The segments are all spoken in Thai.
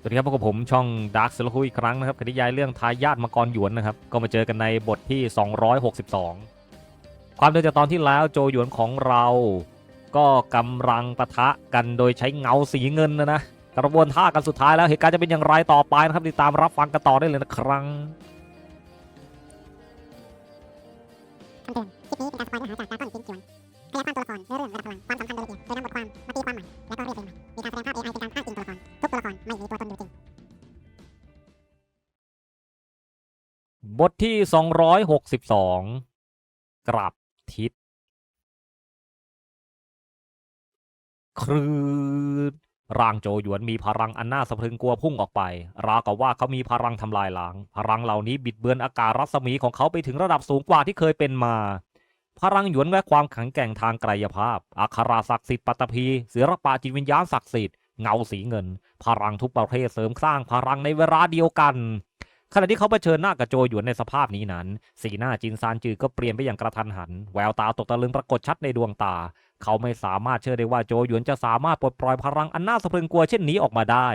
สวัสดีครับพบกับผมช่องดาร์คเซลคุอีกครั้งนะครับคดียายเรื่องทายาทมังกรหยวนนะครับ ก็มาเจอกันในบทที่ 262 ความเดิมจากตอนที่แล้วโจหยวนของเรา ก็กำลังปะทะกันโดยใช้เงาสีเงินนะนะกระบวนท่ากันสุดท้ายแล้วเหตุการณ์จะเป็นอย่างไรต่อไปนะครับติดตามรับฟังกันต่อได้เลยนะครับคำเตือนคลิปนี้เป็นการสปอยเนื้อหาจากการต้อนจิ้นจวนขยายความตัวละครเนื้อเรื่องระดับพลังความสำคัญโดยละเอียดโดยนำบทความมาตีความใหม่และก็เรียกเพลงใหม่ บทที่ 262 กลับทิศครืดร่างโจหยวนมีพลังอันน่าสะพรึงกลัวพุ่งออกไป ราวกับว่าเขามีพลังทำลายล้าง พลังเหล่านี้บิดเบือนอากาศรัศมีของเขาไปถึงระดับสูงกว่าที่เคยเป็นมา พลังหยวนและความแข็งแกร่งทางกายภาพ อัคราศักดิ์สิทธิ์ปัตตภีศิลปะจิตวิญญาณศักดิ์สิทธิ์เงาสีเงิน พลังทุกประเภทเสริมสร้างพลังในเวลาเดียวกัน ขณะที่เขาเผชิญหน้ากับโจหยวนในสภาพนี้นั้น สีหน้าจินซานจือก็เปลี่ยนไปอย่างกระทันหัน แววตาตกตะลึงปรากฏชัดในดวงตา เขาไม่สามารถเชื่อได้ว่าโจหยวนจะสามารถปลดปล่อยพลังอันน่าสะพรึงกลัวเช่นนี้ออกมาได้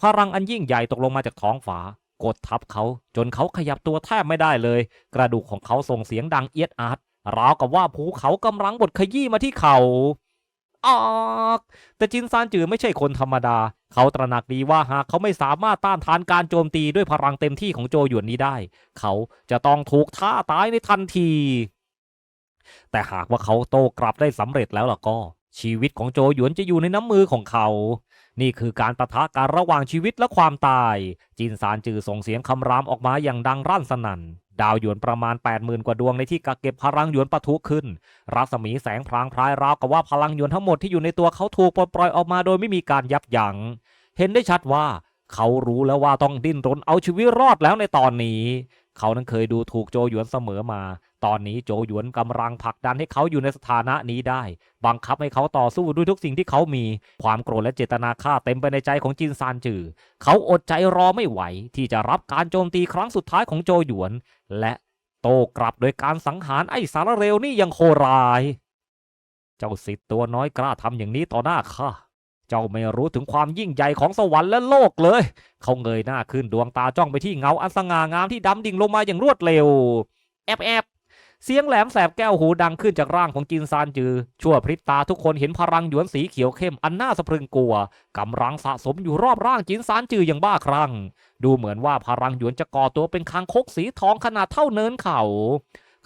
พลังอันยิ่งใหญ่ตกลงมาจากท้องฟ้ากดทับเขา จนเขาขยับตัวแทบไม่ได้เลย กระดูกของเขาส่งเสียงดังเอียดอาร์ตราวกับว่าภูเขากำลังบดขยี้มาที่เขา ออก แต่จินซานจือไม่ใช่คนธรรมดา เขาตระหนักดีว่าหากเขาไม่สามารถต้านทานการโจมตีด้วยพลังเต็มที่ของโจหยวนนี้ได้ เขาจะต้องถูกท่าตายในทันที แต่หากว่าเขาโต้กลับได้สำเร็จแล้วล่ะก็ ชีวิตของโจหยวนจะอยู่ในน้ำมือของเขานี่คือการประทะกันระหว่างชีวิตและความตาย จินซานจือส่งเสียงคำรามออกมาอย่างดังรั่นสนั่น ดาวหยวนประมาณ 80,000 กว่าดวงในที่กักเก็บพลังหยวนปะทุขึ้น รัศมีแสงพรางพรายราวกับว่าพลังหยวนทั้งหมดที่อยู่ในตัวเขาถูกปลดปล่อยออกมาโดยไม่มีการยับยัง้ง เห็นได้ชัดว่าเขารู้แล้วว่าต้องดิ้นรนเอาชีวิตรอดแล้วในตอนนี้ เขานั้นเคยดูถูกโจหยวนเสมอมา ตอนนี้โจหยวนกำลังผลักดันให้เขาอยู่ในสถานะนี้ได้ บังคับให้เขาต่อสู้ด้วยทุกสิ่งที่เขามี ความโกรธและเจตนาฆ่าเต็มไปในใจของจินซานจือ เขาอดใจรอไม่ไหว ที่จะรับการโจมตีครั้งสุดท้ายของโจหยวน และโต้กลับโดยการสังหารไอ้สารเร็วนี่ยังโคราย เจ้าสิทธิ์ตัวน้อยกล้าทำอย่างนี้ต่อหน้าข้าเจ้าไม่รู้ถึงความยิ่งใหญ่ของสวรรค์และโลกเลย เขาเงยหน้าขึ้นดวงตาจ้องไปที่เงาอันสง่างามที่ดำดิ่งลงมาอย่างรวดเร็ว แอบแอบ เสียงแหลมแสบแก้วหูดังขึ้นจากร่างของจินซานจือ ชั่วพริบตาทุกคนเห็นพลังหยวนสีเขียวเข้มอันน่าสะพรึงกลัว กำลังสะสมอยู่รอบร่างจินซานจืออย่างบ้าคลั่ง ดูเหมือนว่าพลังหยวนจะก่อตัวเป็นคางคกสีทองขนาดเท่าเนินเขา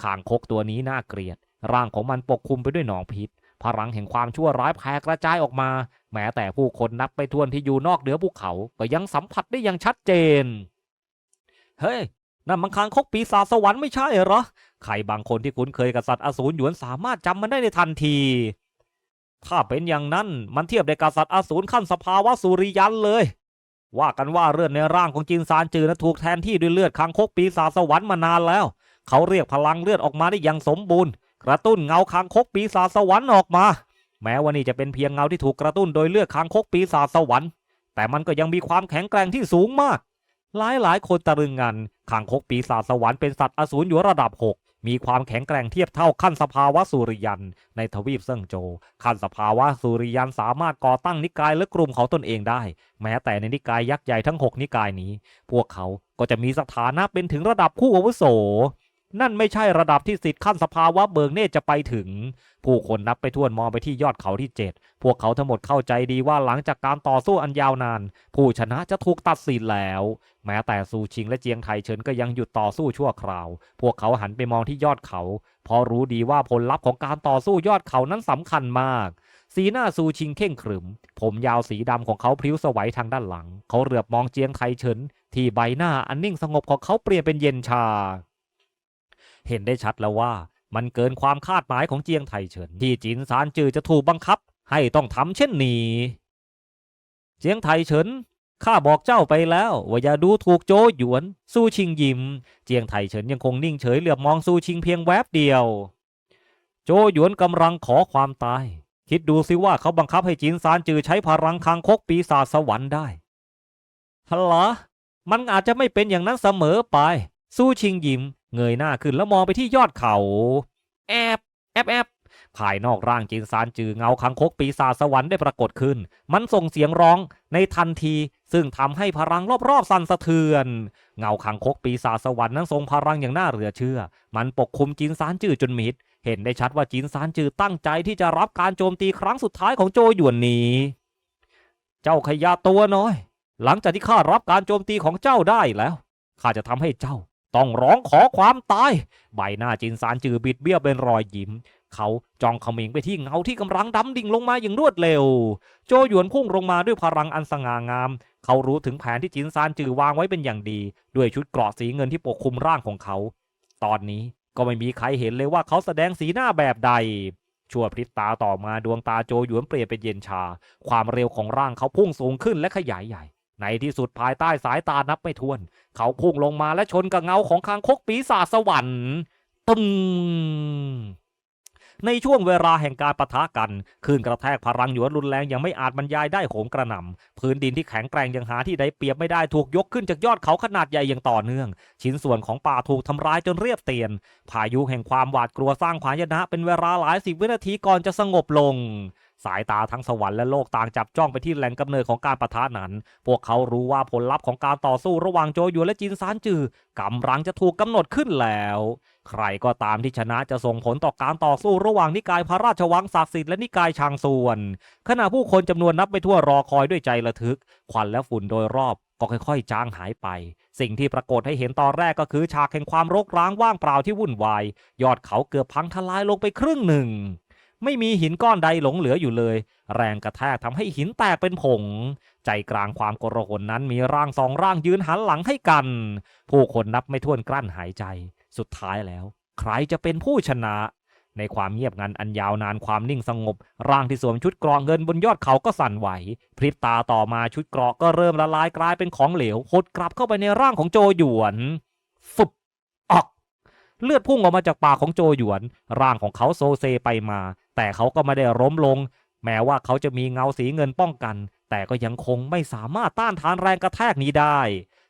คางคกตัวนี้น่าเกลียด ร่างของมันปกคลุมไปด้วยหนองพิษ พลังแห่งความชั่วร้ายแผ่กระจายออกมา แม้แต่ผู้คนนับไปทวนที่อยู่นอกเหนือภูเขา ก็ยังสัมผัสได้อย่างชัดเจน เฮ้ยนั่นมันคางคกปีศาจสวรรค์ไม่ใช่เหรอ ใครบางคนที่คุ้นเคยกับสัตว์อสูรหยวนสามารถจำมันได้ในทันที ถ้าเป็นอย่างนั้นมันเทียบได้กับสัตว์อสูรขั้นสภาวะสุริยันเลย ว่ากันว่าเลือดในร่างของจินซานจือนะถูกแทนที่ด้วยเลือดคางคกปีศาจสวรรค์มานานแล้ว เขาเรียกพลังเลือดออกมาได้อย่างสมบูรณ์ กระตุ้นเงาคางคกปีศาจสวรรค์ออกมา แม้ว่านี่จะเป็นเพียงเงาที่ถูกกระตุ้นโดยเลือดคางคกปีศาจสวรรค์แต่มันก็ยังมีความแข็งแกร่งที่สูงมาก หลายหลายคนตะลึงงันคางคกปีศาจสวรรค์เป็นสัตว์อสูรอยู่ระดับ 6 มีความแข็งแกร่งเทียบเท่าขั้นสภาวะสุริยันในทวีปเซิงโจวขั้นสภาวะสุริยันสามารถก่อตั้งนิกายและกลุ่มของตนเองได้ แม้แต่ในนิกายยักษ์ใหญ่ทั้ง 6 นิกายนี้ พวกเขาก็จะมีสถานะเป็นถึงระดับคู่อาวุโส นั่นไม่ใช่ระดับที่สิทธิ์ขั้นสภาวะเบิกเนตรจะไปถึง ผู้คนนับไปทั่วนมองไปที่ยอดเขาที่เจ็ดพวกเขาทั้งหมดเข้าใจดีว่าหลังจากการต่อสู้อันยาวนาน ผู้ชนะจะถูกตัดสินแล้ว แม้แต่ซูชิงและเจียงไทเฉินก็ยังหยุดต่อสู้ชั่วคราว พวกเขาหันไปมองที่ยอดเขา เพราะรู้ดีว่าผลลัพธ์ของการต่อสู้ยอดเขานั้นสำคัญมากสีหน้าซูชิงเข่งขรึม ผมยาวสีดำของเขาพลิ้วสวัยทางด้านหลัง เขาเหลือบมองเจียงไทเฉินที่ใบหน้าอันนิ่งสงบของเขาเปลี่ยนเป็นเย็นชา เห็นได้ชัดแล้วว่ามันเกินความคาดหมายของเจียงไทเฉินที่จินซานจือจะถูกบังคับ ให้ต้องทำเช่นนี้ เจียงไทเฉินข้าบอกเจ้าไปแล้วว่าอย่าดูถูกโจหยวนสู้ชิงยิม เจียงไทเฉินยังคงนิ่งเฉยเหลือบมองสู้ชิงเพียงแวบเดียว โจหยวนกำลังขอความตาย คิดดูสิว่าเขาบังคับให้จินซานจือใช้พลังคางคกปีศาจสวรรค์ได้ฮัลโหลมันอาจจะไม่เป็นอย่างนั้นเสมอไป สู้ชิงยิม เงยหน้าขึ้นแล้วมองไปที่ยอดเขาแอบแอบแอบภายนอกร่างจินซานจือเงาคังคกปีศาจสวรรค์ได้ปรากฏขึ้น มันส่งเสียงร้องในทันที ซึ่งทำให้พลังรอบๆสั่นสะเทือน เงาขังคกปีศาจสวรรค์นั้นทรงพลังอย่างน่าเหลือเชื่อ มันปกคลุมจินซานจือจนมิด เห็นได้ชัดว่าจินซานจือตั้งใจที่จะรับการโจมตีครั้งสุดท้ายของโจหยวนนี้ เจ้าขยะตัวน้อย หลังจากที่ข้ารับการโจมตีของเจ้าได้แล้วข้าจะทำให้เจ้า ต้องร้องขอความตาย ใบหน้าจินซานจือบิดเบี้ยวเป็นรอยยิ้ม เขาจ้องเขมิงไปที่เงาที่กำลังดำดิ่งลงมาอย่างรวดเร็ว โจหยวนพุ่งลงมาด้วยพลังอันสง่างาม เขารู้ถึงแผนที่จินซานจือวางไว้เป็นอย่างดี ด้วยชุดเกราะสีเงินที่ปกคลุมร่างของเขา ตอนนี้ก็ไม่มีใครเห็นเลยว่าเขาแสดงสีหน้าแบบใดชั่วพริบตาต่อมาดวงตาโจหยวนเปลี่ยนเป็นเย็นชา ความเร็วของร่างเขาพุ่งสูงขึ้นและขยายใหญ่ ในที่สุดภายใต้สายตานับไม่ถ้วน เขาพุ่งลงมาและชนกับเงาของคางคกปีศาจสวรรค์ตึมในช่วงเวลาแห่งการปะทะกันคลื่นกระแทกพลังหยวนรุนแรงยังไม่อาจบรรยายได้โหมกระหน่ำพื้นดินที่แข็งแกร่งยังหาที่ใดเปรียบไม่ได้ถูกยกขึ้นจากยอดเขาขนาดใหญ่อย่างต่อเนื่อง ชิ้นส่วนของป่าถูกทำร้ายจนเรียบเตียน พายุแห่งความหวาดกลัวสร้างผายนะเป็นเวลาหลายสิบวินาทีก่อนจะสงบลง สายตาทั้งสวรรค์และโลกต่างจับจ้องไปที่แหล่งกำเนิดของการประทะนั้น พวกเขารู้ว่าผลลัพธ์ของการต่อสู้ระหว่างโจยวนและจินซานจือกำลังจะถูกกำหนดขึ้นแล้ว ใครก็ตามที่ชนะจะส่งผลต่อการต่อสู้ระหว่างนิกายพระราชวังศักดิ์สิทธิ์และนิกายชางส่วน ขณะผู้คนจำนวนนับไปทั่วรอคอยด้วยใจระทึก ควันและฝุ่นโดยรอบก็ค่อยๆ จางหายไป สิ่งที่ปรากฏให้เห็นตอนแรกก็คือฉากแห่งความรกร้างว่างเปล่าที่วุ่นวาย ยอดเขาเกือบพังทลายลงไปครึ่งหนึ่ง ไม่มีหินก้อนใดหลงเหลืออยู่เลย แรงกระแทกทำให้หินแตกเป็นผง ใจกลางความโกรหนนั้นมีร่างสองร่างยืนหันหลังให้กัน ผู้คนนับไม่ถ้วนกลั้นหายใจ สุดท้ายแล้ว ใครจะเป็นผู้ชนะ ในความเงียบงันอันยาวนานความนิ่งสงบ ร่างที่สวมชุดเกราะเงินบนยอดเขาก็สั่นไหว พริบตาต่อมาชุดเกราะก็เริ่มละลายกลายเป็นของเหลวหดกลับเข้าไปในร่างของโจหยวน ฟุบ เลือดพุ่งออกมาจากปากของโจหยวน ร่างของเขาโซเซไปมา แต่เขาก็ไม่ได้ล้มลง แม้ว่าเขาจะมีเงาสีเงินป้องกัน แต่ก็ยังคงไม่สามารถต้านทานแรงกระแทกนี้ได้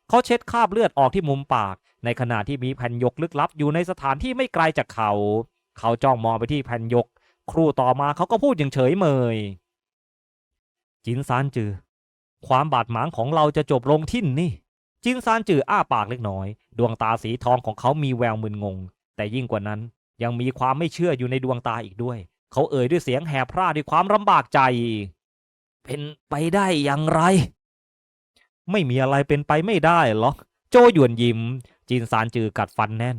เขาเช็ดคราบเลือดออกที่มุมปาก ในขณะที่มีแผ่นยกลึกลับอยู่ในสถานที่ไม่ไกลจากเขา เขาจ้องมองไปที่แผ่นยก ครู่ต่อมาเขาก็พูดอย่างเฉยเมย จินซานจือ ความบาดหมางของเราจะจบลงที่นี่ จินซานจืออ้าปากเล็กน้อย ดวงตาสีทองของเขามีแววมึนงง แต่ยิ่งกว่านั้น ยังมีความไม่เชื่ออยู่ในดวงตาอีกด้วย เขาเอ่ยด้วยเสียงแหบพร่าด้วยความลำบากใจ เป็นไปได้อย่างไร ไม่มีอะไรเป็นไปไม่ได้หรอกโจหยวนยิ้ม จินซานจือกัดฟันแน่น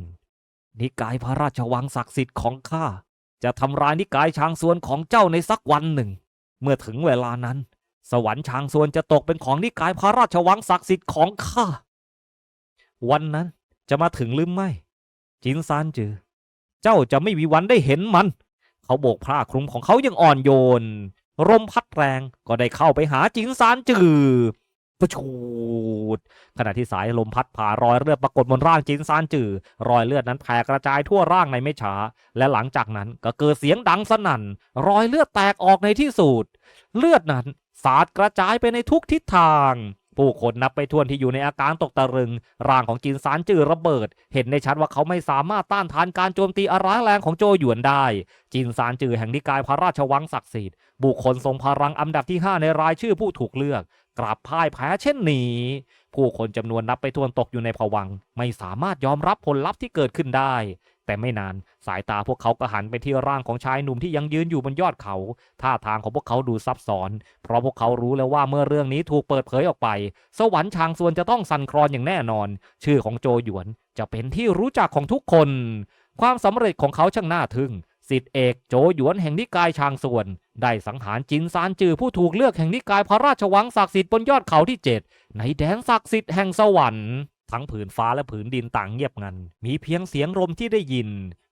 นิกายพระราชวังศักดิ์สิทธิ์ของข้าจะทำลายนิกายช้างส่วนของเจ้าในสักวันหนึ่ง เมื่อถึงเวลานั้น สวรรค์ช้างส่วนจะตกเป็นของนิกายพระราชวังศักดิ์สิทธิ์ของข้า วันนั้นจะมาถึงหรือไม่ จินซานจือ เจ้าจะไม่มีวันได้เห็นมัน เขาโบกผ้าคลุมของเขาอย่างอ่อนโยนลมพัดแรงก็ได้เข้าไปหาจินซานจือประชูดขณะที่สายลมพัดผ่ารอยเลือดปรากฏบนร่างจินซานจือ รอยเลือดนั้นแผ่กระจายทั่วร่างในไม่ช้า และหลังจากนั้นก็เกิดเสียงดังสนั่น รอยเลือดแตกออกในที่สุด เลือดนั้น สาดกระจายไปในทุกทิศทาง ผู้คนนับไปทวนที่อยู่ในอาการตกตะลึง ร่างของจินซานจือระเบิด เห็นได้ชัดว่าเขาไม่สามารถต้านทานการโจมตีอาร้ายแรงของโจหยวนได้ จินซานจือแห่งนิกายพระราชวังศักดิ์สิทธิ์ บุคคลทรงพลังอันดับที่ 5 ในรายชื่อผู้ถูกเลือกกลับพ่ายแพ้เช่นนี้ ผู้คนจำนวนนับไปทวนตกอยู่ในภวัง ไม่สามารถยอมรับผลลัพธ์ที่เกิดขึ้นได้ แต่ไม่นานสายตาพวกเขาก็หันไปที่ร่างของชายหนุ่มที่ยังยืนอยู่บนยอดเขา ท่าทางของพวกเขาดูซับซ้อน เพราะพวกเขารู้แล้วว่าเมื่อเรื่องนี้ถูกเปิดเผยออกไป สวรรค์ชางส่วนจะต้องสั่นคลอนอย่างแน่นอน ชื่อของโจหยวนจะเป็นที่รู้จักของทุกคน ความสำเร็จของเขาช่างน่าทึ่งสิทธิเอกโจหยวนแห่งนิกายชางส่วน ได้สังหารจินซานจือผู้ถูกเลือกแห่งนิกายพระราชวังศักดิ์สิทธิ์บนยอดเขาที่เจ็ดในแดนศักดิ์สิทธิ์แห่งสวรรค์ ทั้งผืนฟ้าและผืนดินต่างเงียบงัน มีเพียงเสียงลมที่ได้ยิน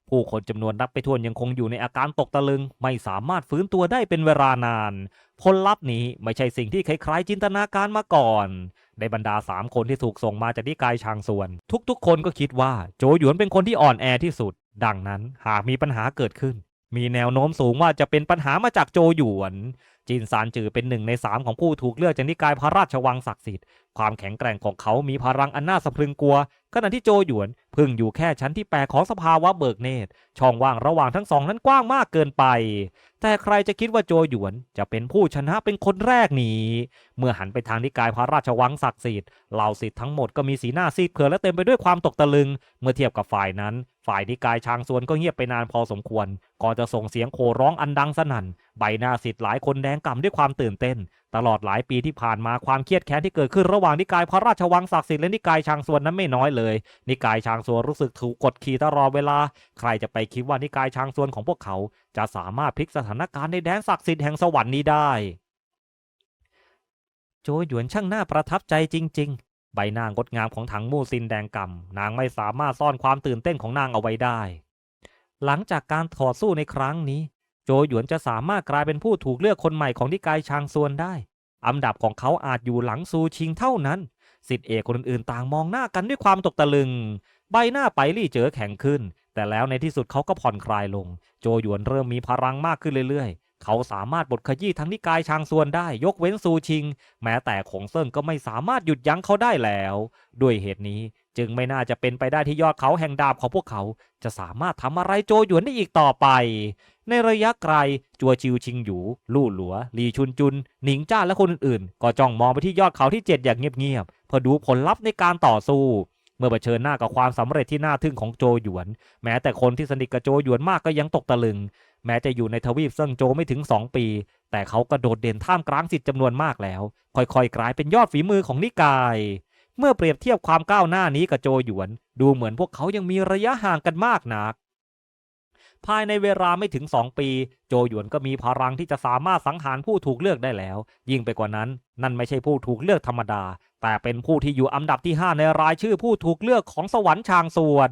ผู้คนจำนวนนับไปทวนยังคงอยู่ในอาการตกตะลึง ไม่สามารถฟื้นตัวได้เป็นเวลานาน ผลลัพธ์นี้ไม่ใช่สิ่งที่ใครๆจินตนาการมาก่อนในบรรดาสามคนที่ถูกส่งมาจากนิกายชางส่วน ทุกๆ คนก็คิดว่าโจหยวนเป็นคนที่อ่อนแอที่สุด ดังนั้นหากมีปัญหาเกิดขึ้น มีแนวโน้มสูงว่าจะเป็นปัญหามาจากโจหยวน จินซานจือเป็นหนึ่งในสามของผู้ถูกเลือกจากนิกายพระราชวังศักดิ์สิทธิ์ ความแข็งแกร่งของเขามีพลังอันน่าสะพรึงกลัว ขณะที่โจหยวนพึ่งอยู่แค่ชั้นที่แปของสภาวะเบิกเนตร ช่องว่างระหว่างทั้งสองนั้นกว้างมากเกินไป แต่ใครจะคิดว่าโจหยวนจะเป็นผู้ชนะเป็นคนแรกนี้ เมื่อหันไปทางนิกายพระราชวังศักดิ์สิทธิ์เหล่าสิทธิ์ทั้งหมดก็มีสีหน้าซีดเผือดและเต็มไปด้วยความตกตะลึง เมื่อเทียบกับฝ่ายนั้น ฝ่ายนิกายชางซวนก็เงียบไปนานพอสมควร ก่อนจะส่งเสียงโห่ร้องอันดังสนั่น ใบหน้าสิทธิ์หลายคนแดงก่ำด้วยความตื่นเต้น ตลอดหลายปีที่ผ่านมาความเครียดแค้นที่เกิดขึ้นระหว่างนิกายพระราชวังศักดิ์สิทธิ์และนิกายชางซวนนั้นไม่น้อยเลย นิกายชางซวนรู้สึกถูกกดขี่ตลอดเวลา ใครจะไปคิดว่านิกายชางซวนของพวกเขา จะสามารถพลิกสถานการณ์ในแดนศักดิ์สิทธิ์แห่งสวรรค์นี้ได้ โจหยวนช่างน่าประทับใจจริง ๆ ใบหน้างดงามของถังมู่ซินแดงกำนางไม่สามารถซ่อนความตื่นเต้นของนางเอาไว้ได้ หลังจากการต่อสู้ในครั้งนี้ โจหยวนจะสามารถกลายเป็นผู้ถูกเลือกคนใหม่ของนิกายชางซวนได้ อันดับของเขาอาจอยู่หลังซูชิงเท่านั้น สิทธิเอกคนอื่นๆ ต่างมองหน้ากันด้วยความตกตะลึง ใบหน้าไปลี่เจอแข็งขึ้น แต่แล้วในที่สุดเขาก็ผ่อนคลายลง โจหยวนเริ่มมีพลังมากขึ้นเรื่อยๆ เขาสามารถบดขยี้ทั้งนิกายชางซวนได้ยกเว้นซูชิง แม้แต่ขงเซิงก็ไม่สามารถหยุดยั้งเขาได้แล้ว ด้วยเหตุนี้จึงไม่น่าจะเป็นไปได้ที่ยอดเขาแห่งดาบของพวกเขา จะสามารถทำอะไรโจหยวนได้อีกต่อไป ในระยะไกล จัวชิวชิงหยู ลู่หลัว ลีชุนจุน หนิงจ้าและคนอื่นๆ ก็จ้องมองไปที่ยอดเขาที่เจ็ดอย่างเงียบๆเพื่อดูผลลัพธ์ในการต่อสู้เมื่อเผชิญหน้ากับความสำเร็จที่น่าทึ่งของโจหยวน แม้แต่คนที่สนิทกับโจหยวนมากก็ยังตกตะลึง แม้จะอยู่ในทวีปเซิงโจไม่ถึง 2 ปี แต่เขากระโดดเด่นท่ามกลางสิทธิ์จำนวนมากแล้ว ค่อยๆ กลายเป็นยอดฝีมือของนิกาย เมื่อเปรียบเทียบความก้าวหน้านี้กับโจหยวน ดูเหมือนพวกเขายังมีระยะห่างกันมากนัก ภายในเวลาไม่ถึง 2 ปี โจหยวนก็มีพลังที่จะสามารถสังหารผู้ถูกเลือกได้แล้ว ยิ่งไปกว่านั้น นั่นไม่ใช่ผู้ถูกเลือกธรรมดา แต่เป็นผู้ที่อยู่อันดับที่ 5 ในรายชื่อผู้ถูกเลือกของสวรรค์ชางส่วน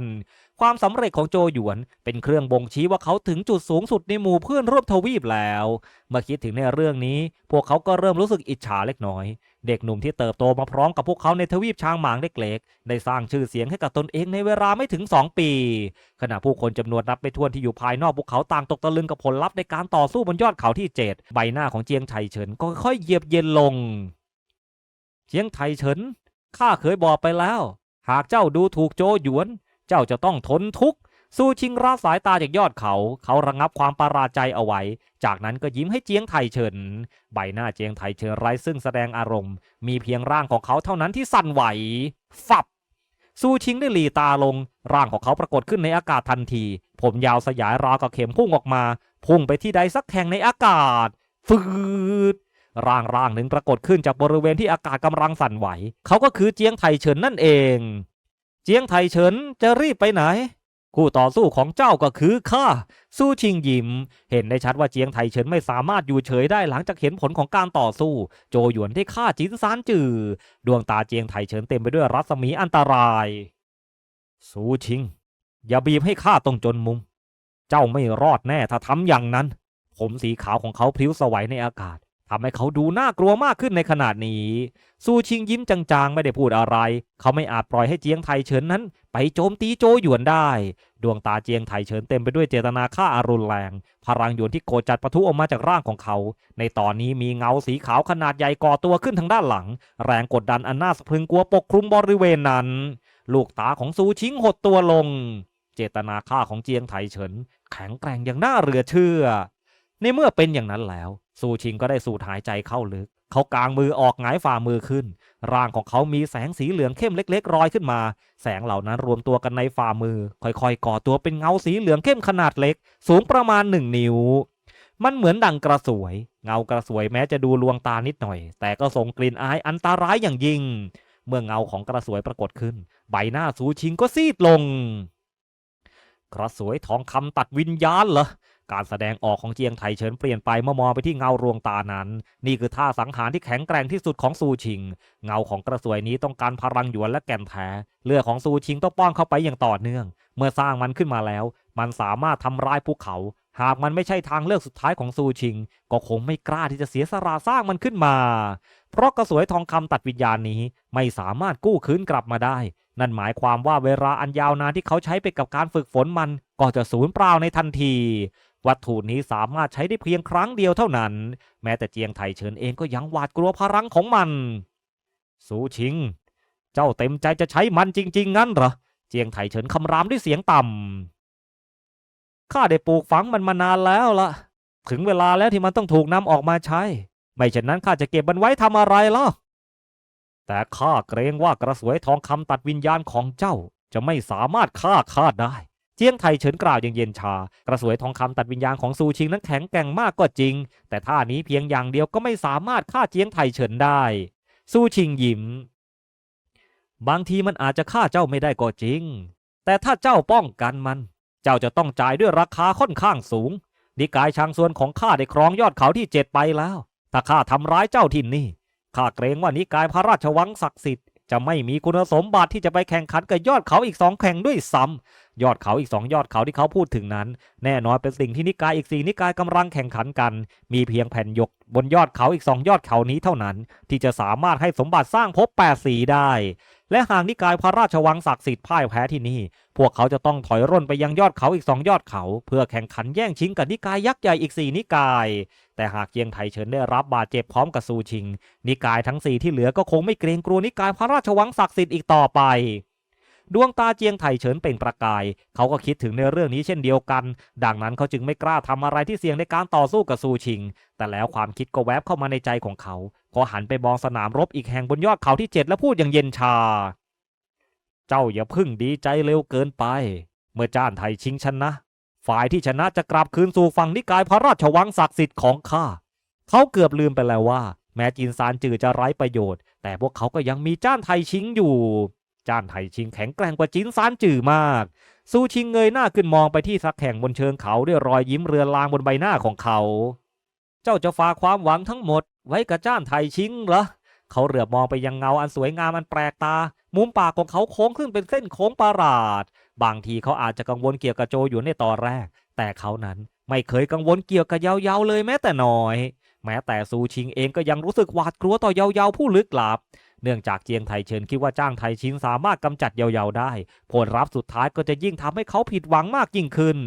ความสำเร็จของโจหยวน เป็นเครื่องบ่งชี้ว่าเขาถึงจุดสูงสุดในหมู่เพื่อนร่วมทวีปแล้ว เมื่อคิดถึงในเรื่องนี้ พวกเขาก็เริ่มรู้สึกอิจฉาเล็กน้อย เด็กหนุ่มที่เติบโตมาพร้อมกับพวกเขาในทวีปช้างหมางเล็กๆ ได้สร้างชื่อเสียงให้กับตนเองในเวลาไม่ถึง 2 ปี ขณะผู้คนจำนวนนับไม่ถ้วนที่อยู่ภายนอกพวกเขาต่างตกตะลึงกับผลลัพธ์ในการต่อสู้บนยอดเขาที่เจ็ดใบหน้าของเจียงไถเฉินก็ค่อยเยียบเย็นลง เจียงไถเฉินข้าเคยบอกไปแล้ว หากเจ้าดูถูกโจหยวน เจ้าจะต้องทนทุกข์สู้ชิงราสายตาจากยอดเขา เขาระงับความประหลาดใจเอาไว้ จากนั้นก็ยิ้มให้เจียงไถเฉิน ใบหน้าเจียงไถเฉินไร้ซึ่งแสดงอารมณ์ มีเพียงร่างของเขาเท่านั้นที่สั่นไหวฟับ สู้ชิงได้หลีตาลง ร่างของเขาปรากฏขึ้นในอากาศทันที ผมยาวสยายราวกับเข็มพุ่งออกมา พุ่งไปที่ใดสักแห่งในอากาศ ฟืด ร่างร่างหนึ่งปรากฏขึ้นจากบริเวณที่อากาศกำลังสั่นไหว เขาก็คือเจียงไถเฉินนั่นเอง เจียงไถเฉินจะรีบไปไหน คู่ต่อสู้ของเจ้าก็คือข้าสู้ชิงยิม เห็นได้ชัดว่าเจียงไถเฉินไม่สามารถอยู่เฉยได้หลังจากเห็นผลของการต่อสู้ โจหยวนได้ฆ่าจินซานจือ ดวงตาเจียงไถเฉินเต็มไปด้วยรัศมีอันตราย สู้ชิง อย่าบีบให้ข้าต้องจนมุม เจ้าไม่รอดแน่ถ้าทำอย่างนั้น ผมสีขาวของเขาพลิ้วสวัยในอากาศ ทำให้เขาดูน่ากลัวมากขึ้นในขนาดนี้สูชิงยิ้มจางๆ ไม่ได้พูดอะไร เขาไม่อาจปล่อยให้เจียงไถเฉินนั้น ไปโจมตีโจหยวนได้ ดวงตาเจียงไถเฉินเต็มไปด้วยเจตนาฆ่าอารุณแรง พลังหยวนที่โกรจัดปะทุออกมาจากร่างของเขา ในตอนนี้มีเงาสีขาวขนาดใหญ่ก่อตัวขึ้นทางด้านหลัง แรงกดดันอันน่าสะพรึงกลัวปกคลุมบริเวณนั้น ลูกตาของซูชิงหดตัวลง เจตนาฆ่าของเจียงไถเฉิน แข็งแกร่งอย่างน่าเหลือเชื่อ ในเมื่อเป็นอย่างนั้นแล้ว ซูชิงก็ได้สูดหายใจเข้าลึก เขากางมือออกหงายฝ่ามือขึ้น ร่างของเขามีแสงสีเหลืองเข้มเล็กๆรอยขึ้นมา แสงเหล่านั้นรวมตัวกันในฝ่ามือ ค่อยๆ ก่อตัวเป็นเงาสีเหลืองเข้มขนาดเล็ก สูงประมาณหนึ่งนิ้ว มันเหมือนดังกระสวย เงากระสวยแม้จะดูลวงตานิดหน่อย แต่ก็ส่งกลิ่นอายอันตรายอย่างยิ่ง เมื่อเงาของกระสวยปรากฏขึ้น ใบหน้าซูชิงก็ซีดลงกระสวยทองคำตัดวิญญาณเหรอ การแสดงออกของเจียงไถเฉินเปลี่ยนไปเมื่อมองไปที่เงารวงตานั้น นี่คือท่าสังหารที่แข็งแกร่งที่สุดของซูชิง เงาของกระสวยนี้ต้องการพลังหยวนและแก่นแท้เลือดของซูชิงต้องป้อนเข้าไปอย่างต่อเนื่อง เมื่อสร้างมันขึ้นมาแล้ว มันสามารถทำร้ายภูเขา หากมันไม่ใช่ทางเลือกสุดท้ายของซูชิง ก็คงไม่กล้าที่จะเสียสละสร้างมันขึ้นมา เพราะกระสวยทองคำตัดวิญญาณนี้ไม่สามารถกู้คืนกลับมาได้ นั่นหมายความว่าเวลาอันยาวนานที่เขาใช้ไปกับการฝึกฝนมันก็จะสูญเปล่าในทันที วัตถุนี้สามารถใช้ได้เพียงครั้งเดียวเท่านั้น แม้แต่เจียงไถเฉินเองก็ยังหวาดกลัวพลังของมัน สูชิง เจ้าเต็มใจจะใช้มันจริง ๆ งั้นเหรอ เจียงไถเฉินคำรามด้วยเสียงต่ำข้าได้ปลูกฝังมันมานานแล้วละถึงเวลาแล้วที่มันต้องถูกนำออกมาใช้ ไม่เช่นนั้นข้าจะเก็บมันไว้ทำอะไรล่ะ แต่ข้าเกรงว่ากระสวยทองคำตัดวิญญาณของเจ้าจะไม่สามารถฆ่าข้าได้ เจียงไถเฉินกล่าวอย่างเย็นชา กระสวยทองคำตัดวิญญาณของซูชิงนั้นแข็งแกร่งมากก็จริง แต่ท่านี้เพียงอย่างเดียวก็ไม่สามารถฆ่าเจียงไถเฉินได้ ซูชิงยิ้ม บางทีมันอาจจะฆ่าเจ้าไม่ได้ก็จริง แต่ถ้าเจ้าป้องกันมัน เจ้าจะต้องจ่ายด้วยราคาค่อนข้างสูง นิกายชางส่วนของข้าได้ครองยอดเขาที่เจ็ดไปแล้ว ถ้าข้าทำร้ายเจ้าที่นี่ข้าเกรงว่านิกายพระราชวังศักดิ์สิทธิ์จะไม่มีคุณสมบัติที่จะไปแข่งขันกับยอดเขาอีกสองแข่งด้วยซ้ำ ยอดเขาอีกสองยอดเขาที่เขาพูดถึงนั้น แน่นอนเป็นสิ่งที่นิกายอีกสี่นิกายกำลังแข่งขันกัน มีเพียงแผ่นหยกบนยอดเขาอีกสองยอดเขานี้เท่านั้น ที่จะสามารถให้สมบัติสร้างภพแปดสีได้ และหากนิกายพระราชวังศักดิ์สิทธิ์พ่ายแพ้ที่นี่ พวกเขาจะต้องถอยร่นไปยังยอดเขาอีกสองยอดเขา เพื่อแข่งขันแย่งชิงกับนิกายยักษ์ใหญ่อีกสี่นิกาย แต่หากเจียงไถเฉินได้รับบาดเจ็บพร้อมกับซูชิง นิกายทั้งสี่ที่เหลือก็คงไม่เกรงกลัวนิกายพระราชวังศักดิ์สิทธิ์อีกต่อไป ดวงตาเจียงไถเฉินเปล่งประกาย เขาก็คิดถึงในเรื่องนี้เช่นเดียวกัน ดังนั้นเขาจึงไม่กล้าทำอะไรที่เสี่ยงในการต่อสู้กับซูชิง แต่แล้วความคิดก็แวบเข้ามาในใจของเขาก็หันไปมองสนามรบอีกแห่งบนยอดเขาที่เจ็ดและพูดอย่างเย็นชา เจ้าอย่าพึ่งดีใจเร็วเกินไป เมื่อจ้านไทยชิงชนะฝ่ายที่ชนะจะกลับคืนสู่ฝั่งนิกายพระราชวังศักดิ์สิทธิ์ของข้า เขาเกือบลืมไปแล้วว่า แม้จินซานจือจะไร้ประโยชน์ แต่พวกเขาก็ยังมีจ้านไทยชิงอยู่ จ้านไทชิงแข็งแกร่งกว่าจินซานจือมาก ซูชิงเงยหน้าขึ้นมองไปที่สักแห่งบนเชิงเขาด้วยรอยยิ้มเรือนรางบนใบหน้าของเขา เจ้าจะฝากความหวังทั้งหมด ไว้กับจ้านไทชิงเหรอ เขาเหลือบมองไปยังเงาอันสวยงามอันแปลกตา มุมปากของเขาโค้งขึ้นเป็นเส้นโค้งประหลาด บางทีเขาอาจจะกังวลเกี่ยวกับโจอยู่ในตอนแรก แต่เขานั้นไม่เคยกังวลเกี่ยวกับเยาวๆเลยแม้แต่น้อย แม้แต่ซูชิงเองก็ยังรู้สึกหวาดกลัวต่อเยาวๆผู้ลึกลับ เนื่องจากเจียงไทเฉินคิดว่าจ้างไทชินสามารถกำจัดเยาวๆได้ ผลลัพธ์สุดท้ายก็จะยิ่งทำให้เขาผิดหวังมากยิ่งขึ้น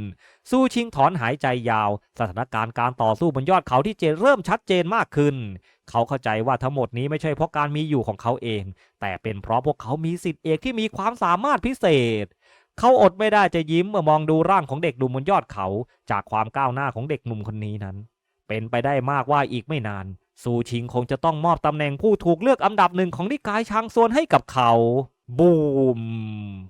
ซูชิงถอนหายใจยาว สถานการณ์การต่อสู้บนยอดเขาที่เจนเริ่มชัดเจนมากขึ้น เขาเข้าใจว่าทั้งหมดนี้ไม่ใช่เพราะการมีอยู่ของเขาเอง แต่เป็นเพราะพวกเขามีสิทธิเอกที่มีความสามารถพิเศษเขาอดไม่ได้จะยิ้มเมื่อมองดูร่างของเด็กหนุ่มบนยอดเขา จากความก้าวหน้าของเด็กหนุ่มคนนี้นั้น เป็นไปได้มากว่าอีกไม่นาน ซูชิงคงจะต้องมอบตำแหน่งผู้ถูกเลือกอันดับหนึ่งของนิกายชางซวนให้กับเขา บูม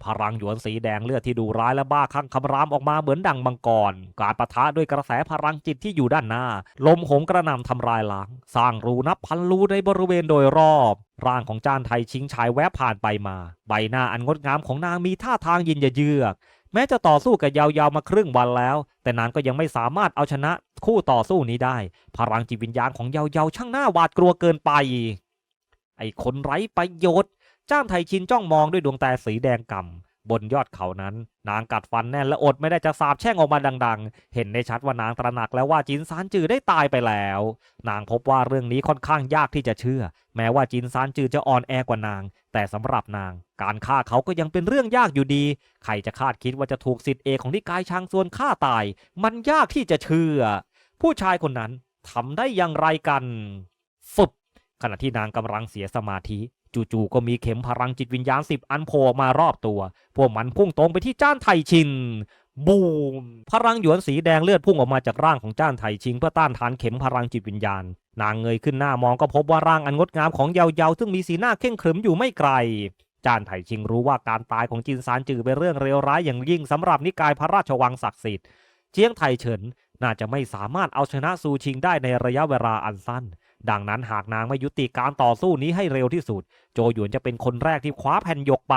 พลังหยวนสีแดงเลือดที่ดูร้ายและบ้าคลั่งคำรามออกมาเหมือนดังมังกร การประทะด้วยกระแสพลังจิตที่อยู่ด้านหน้า ลมโหมกระหน่ำทำลายล้าง สร้างรูนับพันรูในบริเวณโดยรอบร่างของจานไทยชิงชายแวบผ่านไปมา ใบหน้าอันงดงามของนางมีท่าทางยินเยือก แม้จะต่อสู้กับยาวๆมาครึ่งวันแล้ว แต่นางก็ยังไม่สามารถเอาชนะคู่ต่อสู้นี้ได้ พลังจิตวิญญาณของยาวๆช่างน่าหวาดกลัวเกินไป ไอ้คนไร้ประโยชน์ จ้างไทยชินจ้องมองด้วยดวงตาสีแดงก่ำ บนยอดเขานั้น นางกัดฟันแน่นและอดไม่ได้จะสาบแช่งออกมาดัง ๆ เห็นในชัดว่านางตระหนักแล้วว่าจินซานจือได้ตายไปแล้ว นางพบว่าเรื่องนี้ค่อนข้างยากที่จะเชื่อ แม้ว่าจินซานจือจะอ่อนแอกว่านาง แต่สำหรับนาง การฆ่าเขาก็ยังเป็นเรื่องยากอยู่ดี ใครจะคาดคิดว่าจะถูกสิทธิเอกของนิกายชางซวนฆ่าตาย มันยากที่จะเชื่อ ผู้ชายคนนั้นทำได้อย่างไรกันฟึบขณะที่นางกำลังเสียสมาธิ จู่ๆก็มีเข็มพลังจิตวิญญาณสิบอันโผล่อมารอบตัว พวกมันพุ่งตรงไปที่จ้านไทชิน บูม พลังหยวนสีแดงเลือดพุ่งออกมาจากร่างของจ้านไทชิงเพื่อต้านทานเข็มพลังจิตวิญญาณ นางเงยขึ้นหน้ามองก็พบว่าร่างอันงดงามของเยาเยาซึ่งมีสีหน้าเข่งขรึมอยู่ไม่ไกลจานไถชิงรู้ว่าการตายของจินซานจือเป็นเรื่องเลวร้ายอย่างยิ่งสำหรับนิกายพระราชวังศักดิ์สิทธิ์เจียงไถเฉินน่าจะไม่สามารถเอาชนะซูชิงได้ในระยะเวลาอันสั้น ดังนั้นหากนางไม่ยุติการต่อสู้นี้ให้เร็วที่สุด โจหยวนจะเป็นคนแรกที่คว้าแผ่นหยกไป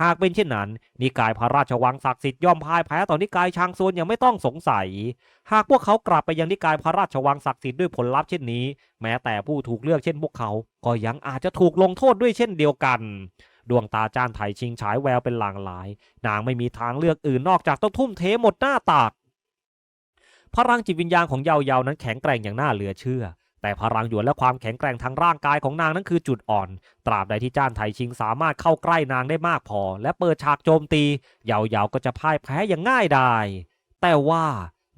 หากเป็นเช่นนั้น นิกายพระราชวังศักดิ์สิทธิ์ย่อมพ่ายแพ้ต่อนิกายชางซวนอย่างไม่ต้องสงสัย หากพวกเขากลับไปยังนิกายพระราชวังศักดิ์สิทธิ์ด้วยผลลัพธ์เช่นนี้ แม้แต่ผู้ถูกเลือกเช่นพวกเขา ก็ยังอาจจะถูกลงโทษด้วยเช่นเดียวกันดวงตาจ้านไถชิงฉายแววเป็นหลางหลาย นางไม่มีทางเลือกอื่นนอกจากต้องทุ่มเทหมดหน้าตากพลังจิตวิญญาณของเยาเยานั้นแข็งแกร่งอย่างน่าเหลือเชื่อ แต่พลังหยวนและความแข็งแกร่งทางร่างกายของนางนั้นคือจุดอ่อน ตราบใดที่จ้านไถชิงสามารถเข้าใกล้นางได้มากพอ และเปิดฉากโจมตีเยาเยาก็จะพ่ายแพ้อย่างง่ายดายแต่ว่า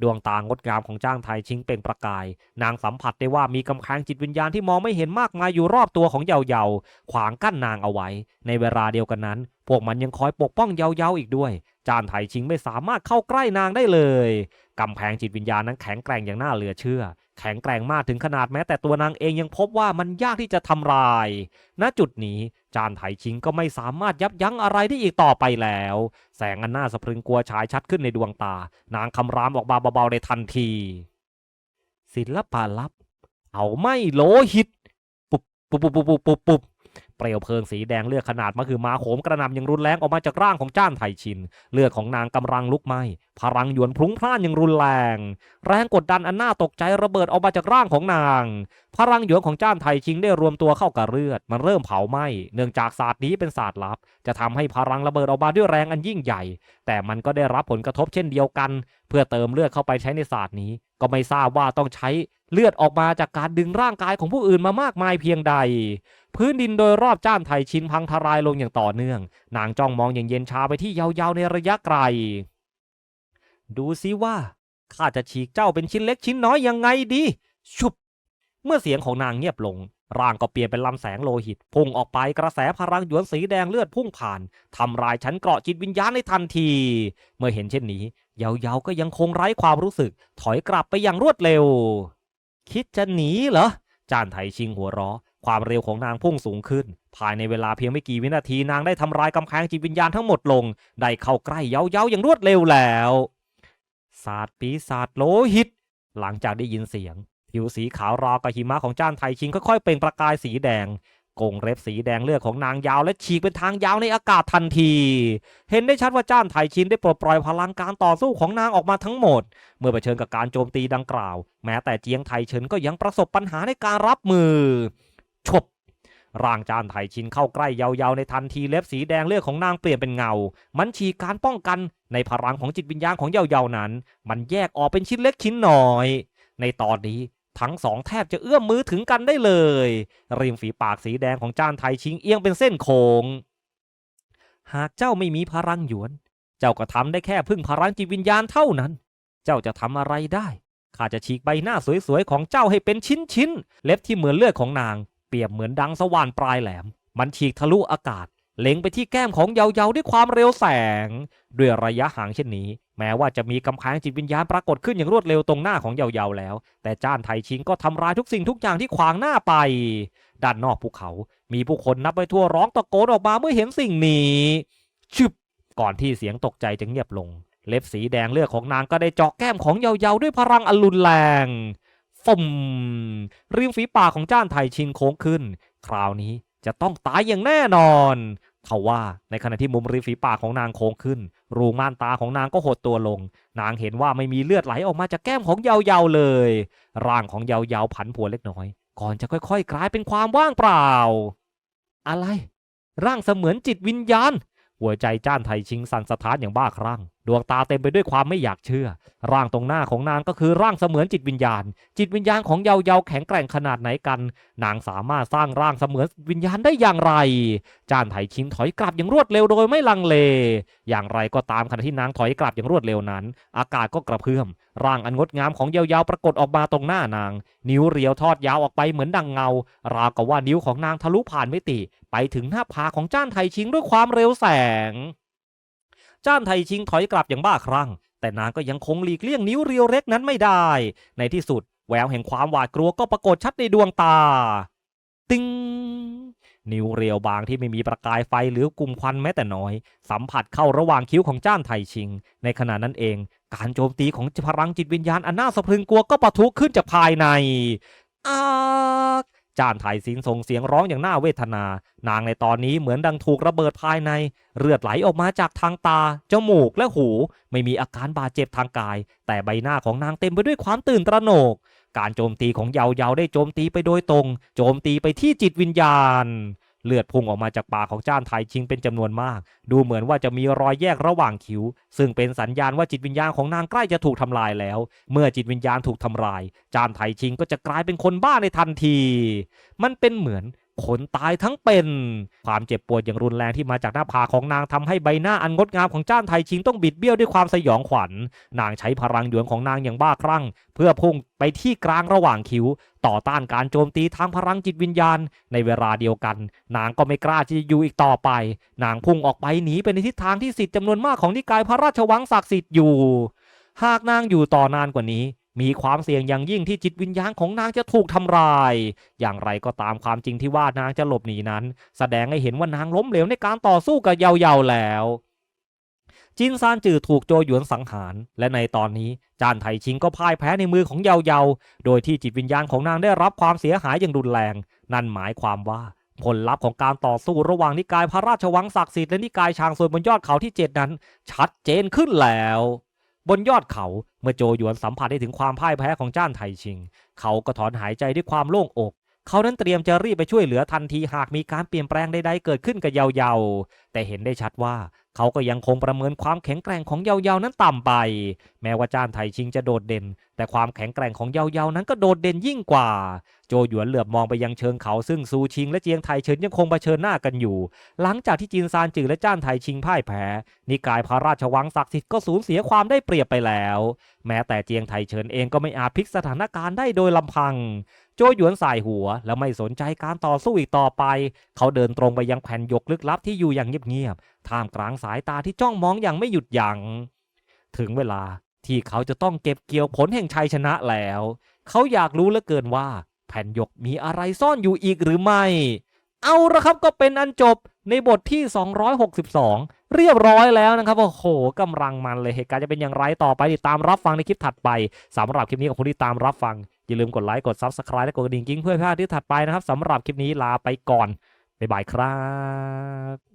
ดวงตางดงามของจ้างไทชิงเปล่งประกาย นางสัมผัสได้ว่ามีกำแพงจิตวิญญาณที่มองไม่เห็นมากมายอยู่รอบตัวของเยาเยาขวางกั้นนางเอาไว้ ในเวลาเดียวกันนั้น พวกมันยังคอยปกป้องเยาเยาอีกด้วย จานไทชิงไม่สามารถเข้าใกล้นางได้เลย กำแพงจิตวิญญาณนั้นแข็งแกร่งอย่างน่าเหลือเชื่อ แข็งแกร่งมากถึงขนาดแม้ แต่ตัวนางเองยังพบว่ามันยากที่จะทำลาย ณ จุดนี้จานไถชิงก็ไม่สามารถยับยั้งอะไรได้อีกต่อไปแล้ว แสงอันน่าสะพรึงกลัวฉายชัดขึ้นในดวงตา นางคำรามออกมาเบาๆในทันที ศิลปะลับ เอาไม่โลหิต ปุบปุบปุบปุบปุบปุบปุบ เปลวเพลิงสีแดงเลือดขนาดมาคือมาโขมกระหนำอย่างรุนแรงออกมาจากร่างของจ้านไถชิน เลือดของนางกำลังลุกไหม้พลังหยวนพลุ้งพล่านอย่างรุนแรง แรงกดดันอันน่าตกใจระเบิดออกมาจากร่างของนาง พลังหยวนของจ้านไทชิงได้รวมตัวเข้ากับเลือด มันเริ่มเผาไหม้เนื่องจากศาสตร์นี้เป็นศาสตร์ลับ จะทำให้พลังระเบิดออกมาด้วยแรงอันยิ่งใหญ่ แต่มันก็ได้รับผลกระทบเช่นเดียวกัน เพื่อเติมเลือดเข้าไปใช้ในศาสตร์นี้ ก็ไม่ทราบว่าต้องใช้เลือดออกมาจากการดึงร่างกายของผู้อื่นมามากมายเพียงใด พื้นดินโดยรอบจ้านไทชินพังทลายลงอย่างต่อเนื่อง นางจ้องมองอย่างเย็นชาไปที่ยาวๆในระยะไกล ดูซิว่าข้าจะฉีกเจ้าเป็นชิ้นเล็กชิ้นน้อยยังไงดี ชุบ เมื่อเสียงของนางเงียบลง ร่างก็เปลี่ยนเป็นลำแสงโลหิต พุ่งออกไปกระแสพลังหยวนสีแดงเลือดพุ่งผ่านทำลายชั้นเกราะจิตวิญญาณในทันที เมื่อเห็นเช่นนี้เยาเยาก็ยังคงไร้ความรู้สึก ถอยกลับไปอย่างรวดเร็ว คิดจะหนีเหรอจานไถชิงหัวเราะ ความเร็วของนางพุ่งสูงขึ้น ภายในเวลาเพียงไม่กี่วินาทีนางได้ทำลายกำแพงจิตวิญญาณทั้งหมดลง ได้เข้าใกล้เยาเยาอย่างรวดเร็วแล้วศาสตร์ปีศาจโลหิต หลังจากได้ยินเสียง ผิวสีขาวราวกับหิมะของจ้านไทชิงค่อยๆเปล่งประกายสีแดงกงเล็บสีแดงเลือดของนางยาวและฉีกเป็นทางยาวในอากาศทันที เห็นได้ชัดว่าจ้านไทชินได้ปลดปล่อยพลังการต่อสู้ของนางออกมาทั้งหมด เมื่อเผชิญกับการโจมตีดังกล่าว แม้แต่เจียงไทเฉินก็ยังประสบปัญหาในการรับมือ ชบร่างจานไถชินเข้าใกล้ยาวๆในทันทีเล็บสีแดงเลือดของนางเปลี่ยนเป็นเงา มันฉีกการป้องกันในพลังของจิตวิญญาณของเยาวๆนั้น มันแยกออกเป็นชิ้นเล็กชิ้นหน้อย ในตอนนี้ทั้งสองแทบจะเอื้อมมือถึงกันได้เลย ริมฝีปากสีแดงของจานไทชิงเอียงเป็นเส้นโค้ง หากเจ้าไม่มีพลังหยวน เจ้าก็ทำได้แค่พึ่งพลังจิตวิญญาณเท่านั้น เจ้าจะทำอะไรได้ ข้าจะฉีกใบหน้าสวยๆของเจ้าให้เป็นชิ้นๆ เล็บที่เหมือนเลือดของนาง รียบเหมือนดังสว่านปลายแหลม มันฉีกทะลุอากาศ เล็งไปที่แก้มของเยาเยาๆด้วยความเร็วแสง ด้วยระยะห่างเช่นนี้ แม้ว่าจะมีกำแพงจิตวิญญาณปรากฏขึ้นอย่างรวดเร็วตรงหน้าของเยาเยาๆแล้ว แต่จ้านไทชิงก็ทำลายทุกสิ่งทุกอย่างที่ขวางหน้าไป ด้านนอกภูเขา มีผู้คนนับไปทั่วร้องตะโกนออกมาเมื่อเห็นสิ่งนี้ชึบก่อนที่เสียงตกใจจะเงียบลง เล็บสีแดงเลือดของนางก็ได้เจาะแก้มของเยาๆด้วยพลังอันรุนแรง ฟมริมฝีปากของจ้านไทชิงโค้งขึ้น คราวนี้จะต้องตายอย่างแน่นอนทว่าในขณะที่มุมริมฝีปากของนางโค้งขึ้น รูม่านตาของนางก็หดตัวลง นางเห็นว่าไม่มีเลือดไหลออกมาจากแก้มของเยาๆเลย ร่างของเยาๆผันผวนเล็กน้อย ก่อนจะค่อยๆ กลายเป็นความว่างเปล่า อะไร ร่างเสมือนจิตวิญญาณ หัวใจจ้านไทชิงสั่นสะท้านอย่างบ้าคลั่ง ดวงตาเต็มไปด้วยความไม่อยากเชื่อ ร่างตรงหน้าของนางก็คือร่างเสมือนจิตวิญญาณ จิตวิญญาณของเยาเยาแข็งแกร่งขนาดไหนกัน นางสามารถสร้างร่างเสมือนวิญญาณได้อย่างไรจ้านไถชิงถอยกลับอย่างรวดเร็วโดยไม่ลังเล อย่างไรก็ตามขณะที่นางถอยกลับอย่างรวดเร็วนั้น อากาศก็กระเพื่อม ร่างอันงดงามของเยาเยาปรากฏออกมาตรงหน้านาง นิ้วเรียวทอดยาวออกไปเหมือนดังเงา ราวกับว่านิ้วของนางทะลุผ่านมิติ ไปถึงหน้าผาของจ้านไถชิงด้วยความเร็วแสง จ้านไทชิงถอยกลับอย่างบ้าคลั่ง แต่นางก็ยังคงหลีกเลี่ยงนิ้วเรียวเล็กนั้นไม่ได้ ในที่สุด แววแห่งความหวาดกลัวก็ปรากฏชัดในดวงตา ติงนิ้วเรียวบางที่ไม่มีประกายไฟหรือกลุ่มควันแม้แต่น้อย สัมผัสเข้าระหว่างคิ้วของจ้านไทชิง ในขณะนั้นเอง การโจมตีของพลังจิตวิญญาณอันน่าสะพรึงกลัวก็ปะทุขึ้นจากภายในอาก จ้านไทสินส่งเสียงร้องอย่างน่าเวทนา นางในตอนนี้เหมือนดังถูกระเบิดภายใน เลือดไหลออกมาจากทางตา จมูกและหู ไม่มีอาการบาดเจ็บทางกาย แต่ใบหน้าของนางเต็มไปด้วยความตื่นตระหนก การโจมตีของเยาเยาได้โจมตีไปโดยตรง โจมตีไปที่จิตวิญญาณ เลือดพุ่งออกมาจากปากของจ้านไทชิงเป็นจำนวนมาก ดูเหมือนว่าจะมีรอยแยกระหว่างคิ้ว ซึ่งเป็นสัญญาณว่าจิตวิญญาณของนางใกล้จะถูกทำลายแล้ว เมื่อจิตวิญญาณถูกทำลาย จ้านไทชิงก็จะกลายเป็นคนบ้าในทันที มันเป็นเหมือน คนตายทั้งเป็น ความเจ็บปวดอย่างรุนแรงที่มาจากหน้าผากของนางทำให้ใบหน้าอันงดงามของจ้านไทชิงต้องบิดเบี้ยวด้วยความสยองขวัญ นางใช้พลังหยวนของนางอย่างบ้าคลั่ง เพื่อพุ่งไปที่กลางระหว่างคิ้ว ต่อต้านการโจมตีทางพลังจิตวิญญาณ ในเวลาเดียวกัน นางก็ไม่กล้าที่จะอยู่อีกต่อไป นางพุ่งออกไปหนีไปในทิศทางที่สิทธิ์จำนวนมากของนิกายพระราชวังศักดิ์สิทธิ์อยู่ หากนางอยู่ต่อนานกว่านี้ มีความเสี่ยงอย่างยิ่งที่จิตวิญญาณของนางจะถูกทำลาย อย่างไรก็ตามความจริงที่ว่านางจะหลบหนีนั้น แสดงให้เห็นว่านางล้มเหลวในการต่อสู้กับเยาเยาแล้ว จินซานจือถูกโจหยวนสังหาร และในตอนนี้จานไถชิงก็พ่ายแพ้ในมือของเยาเยา โดยที่จิตวิญญาณของนางได้รับความเสียหายอย่างรุนแรง นั่นหมายความว่าผลลัพธ์ของการต่อสู้ระหว่างนิกายพระราชวังศักดิ์สิทธิ์และนิกายชางซวนบนยอดเขาที่เจ็ดนั้น ชัดเจนขึ้นแล้ว บนยอดเขาเมื่อโจหยวนสัมผัสได้ถึงความพ่ายแพ้ของจ้านไทชิง เขาก็ถอนหายใจด้วยความโล่งอก เขานั้นเตรียมจะรีบไปช่วยเหลือทันทีหากมีการเปลี่ยนแปลงใดๆเกิดขึ้นกับเยาเยาแต่เห็นได้ชัดว่าเขาก็ยังคงประเมินความแข็งแกร่งของเยาเยานั้นต่ำไป แม้ว่าจ้านไถชิงจะโดดเด่น แต่ความแข็งแกร่งของเยาเยานั้นก็โดดเด่นยิ่งกว่า โจหยวนเหลือบมองไปยังเชิงเขาซึ่งซูชิงและเจียงไทเฉินยังคงเผชิญหน้ากันอยู่ หลังจากที่จีนซานจือและจ้านไทชิงพ่ายแพ้ นิกายพระราชวังศักดิ์สิทธิ์ก็สูญเสียความได้เปรียบไปแล้ว แม้แต่เจียงไทเฉินเองก็ไม่อาจพลิกสถานการณ์ได้โดยลำพัง โจหยวนสายหัว แล้วไม่สนใจการต่อสู้อีกต่อไป เขาเดินตรงไปยังแผ่นหยกลึกลับที่อยู่อย่างเงียบๆท่ามกลางสายตาที่จ้องมองอย่างไม่หยุดยัง้งถึงเวลาที่เขาจะต้องเก็บเกี่ยวผลแห่งชัยชนะแล้ว เขาอยากรู้เหลือเกินว่า แผ่นหยกมีอะไรซ่อนอยู่อีกหรือไม่ เอาละครับก็เป็นอันจบในบทที่ 262 เรียบร้อยแล้วนะครับ โอ้โหกำลังมันเลยเหตุการณ์จะเป็นอย่างไรต่อไปติดตามรับฟังในคลิปถัดไปสำหรับคลิปนี้ขอบคุณที่ตามรับฟัง อย่าลืมกดไลค์กด Subscribe และกดกระดิ่งกิ้งเพื่อพลาดที่ถัดไปนะครับสำหรับคลิปนี้ลาไปก่อนบ๊ายบายครับ